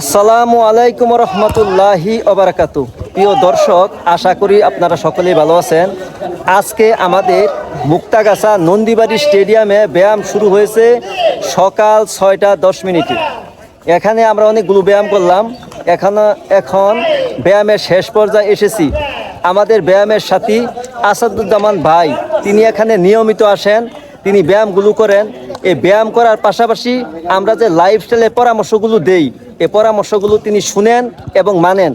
আসসালামু আলাইকুম রহমতুল্লাহি অবরাকাতু প্রিয় দর্শক, আশা করি আপনারা সকলেই ভালো আছেন। আজকে আমাদের মুক্তাগাছা নন্দীবাড়ি স্টেডিয়ামে ব্যায়াম শুরু হয়েছে সকাল ছয়টা দশ মিনিটে। এখানে আমরা অনেকগুলো ব্যায়াম করলাম। এখন এখন ব্যায়ামের শেষ পর্যায়ে এসেছি। আমাদের ব্যায়ামের সাথী আসাদুজ্জামান ভাই, তিনি এখানে নিয়মিত আসেন। তিনি ব্যায়ামগুলো করেন। এই ব্যায়াম করার পাশাপাশি আমরা যে লাইফস্টাইলের পরামর্শগুলো দেই এই পরামর্শগুলো তিনি শুনেন এবং মানেন।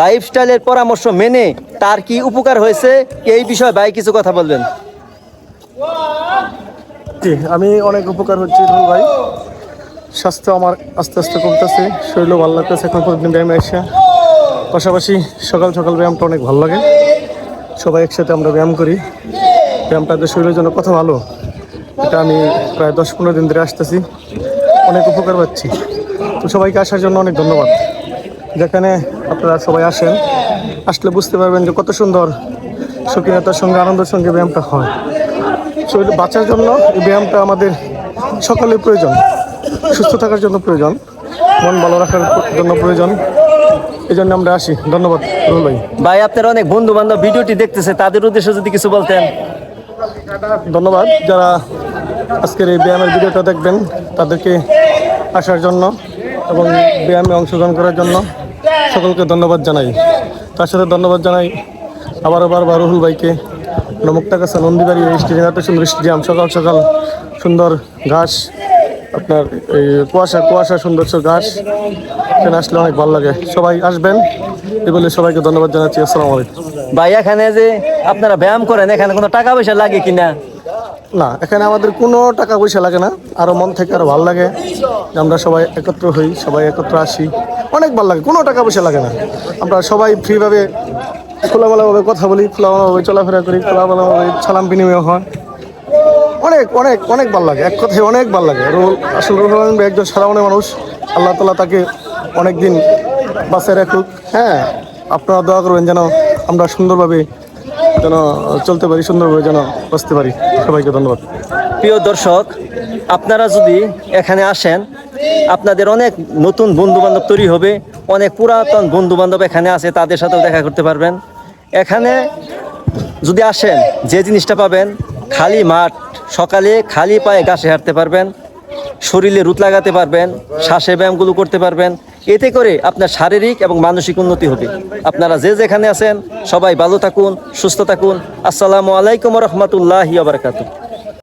লাইফস্টাইলের পরামর্শ মেনে তার কি উপকার হয়েছে, এই বিষয়ে ভাই কিছু কথা বলবেন। জি, আমি অনেক উপকার হচ্ছে ভাই। স্বাস্থ্য আমার আস্তে আস্তে কমতেছে, শরীরও ভালো লাগতেছে এখন প্রতিদিন ব্যায়ামে এসে পাশাপাশি সকাল সকাল ব্যায়ামটা অনেক ভালো লাগে। সবাই একসাথে আমরা ব্যায়াম করি। ব্যায়ামটা শরীরের জন্য কত ভালো এটা আমি প্রায় দশ পনেরো দিন ধরে আসতেছি। অনেক উপকার পাচ্ছি। তো সবাইকে আসার জন্য অনেক ধন্যবাদ। যেখানে আপনারা সবাই আসেন আসলে বুঝতে পারবেন যে কত সুন্দর শৌখিনতার সঙ্গে আনন্দের সঙ্গে ব্যায়ামটা হয়। শরীর বাঁচার জন্য এই ব্যায়ামটা আমাদের সকলের প্রয়োজন। সুস্থ থাকার জন্য প্রয়োজন। মন ভালো রাখার জন্য প্রয়োজন। এই জন্য আমরা আসি। ধন্যবাদ রুহুল ভাই। ভাই আপনার অনেক বন্ধু বান্ধব ভিডিওটি দেখতেছে তাদের উদ্দেশ্যে যদি কিছু বলতেন। ধন্যবাদ। যারা আজকের এই ব্যায়ামের ভিডিওটা দেখবেন তাদেরকে আসার জন্য এবং ব্যায়ামে অংশগ্রহণ করার জন্য সকলকে ধন্যবাদ জানাই। তার সাথে ধন্যবাদ জানাই আবারও বারবার রুহুল ভাইকে মুক্তা কাছে নন্দীবাড়ি স্টেডিয়াম। এত সুন্দর স্টেডিয়াম, সকাল সকাল সুন্দর ঘাস, আপনার এই কুয়াশা কুয়াশা, সুন্দর ঘাস। এখানে আসলে অনেক ভালো লাগে। সবাই আসবেন এই বলে সবাইকে ধন্যবাদ জানাচ্ছি। আসসালামু আলাইকুম। ভাই, এখানে যে আপনারা ব্যায়াম করেন, এখানে কোনো টাকা পয়সা লাগে কিনা? না, এখানে আমাদের কোনো টাকা পয়সা লাগে না। আরও মন থেকে আরও ভালো লাগে যে আমরা সবাই একত্র হই, সবাই একত্র আসি। অনেক ভালো লাগে, কোনো টাকা পয়সা লাগে না। আমরা সবাই ফ্রিভাবে খোলামেলাভাবে কথা বলি, খোলামেলাভাবে চলাফেরা করি, খোলামেলাভাবে সালাম বিনিময় হয়। অনেক অনেক অনেক ভালো লাগে, এক কথায় অনেক ভালো লাগে। রুহুল, আসল রুহুল আলম একজন সাধারণ মানুষ। আল্লাহ তালা তাকে অনেক দিন বাঁচায় রাখুক। হ্যাঁ আপনারা দোয়া করবেন যেন আমরা সুন্দরভাবে যেন চলতে পারি, সুন্দরভাবে যেন বাঁচতে পারি। সবাইকে ধন্যবাদ। প্রিয় দর্শক, আপনারা যদি এখানে আসেন, আপনাদের অনেক নতুন বন্ধু বান্ধব তৈরি হবে, অনেক পুরাতন বন্ধু বান্ধব এখানে আছে, তাদের সাথেও দেখা করতে পারবেন। এখানে যদি আসেন, যে জিনিসটা পাবেন, খালি মাঠ, সকালে খালি পায়ে ঘাসে হাঁটতে পারবেন, শরীরে রুত লাগাতে পারবেন, শ্বাসে ব্যায়ামগুলো করতে পারবেন এতে করে আপনার শারীরিক এবং মানসিক উন্নতি হবে। আপনারা যে যেখানে আছেন, সবাই ভালো থাকুন, সুস্থ থাকুন। আসসালামু আলাইকুম রহমতুল্লাহ আবরকাত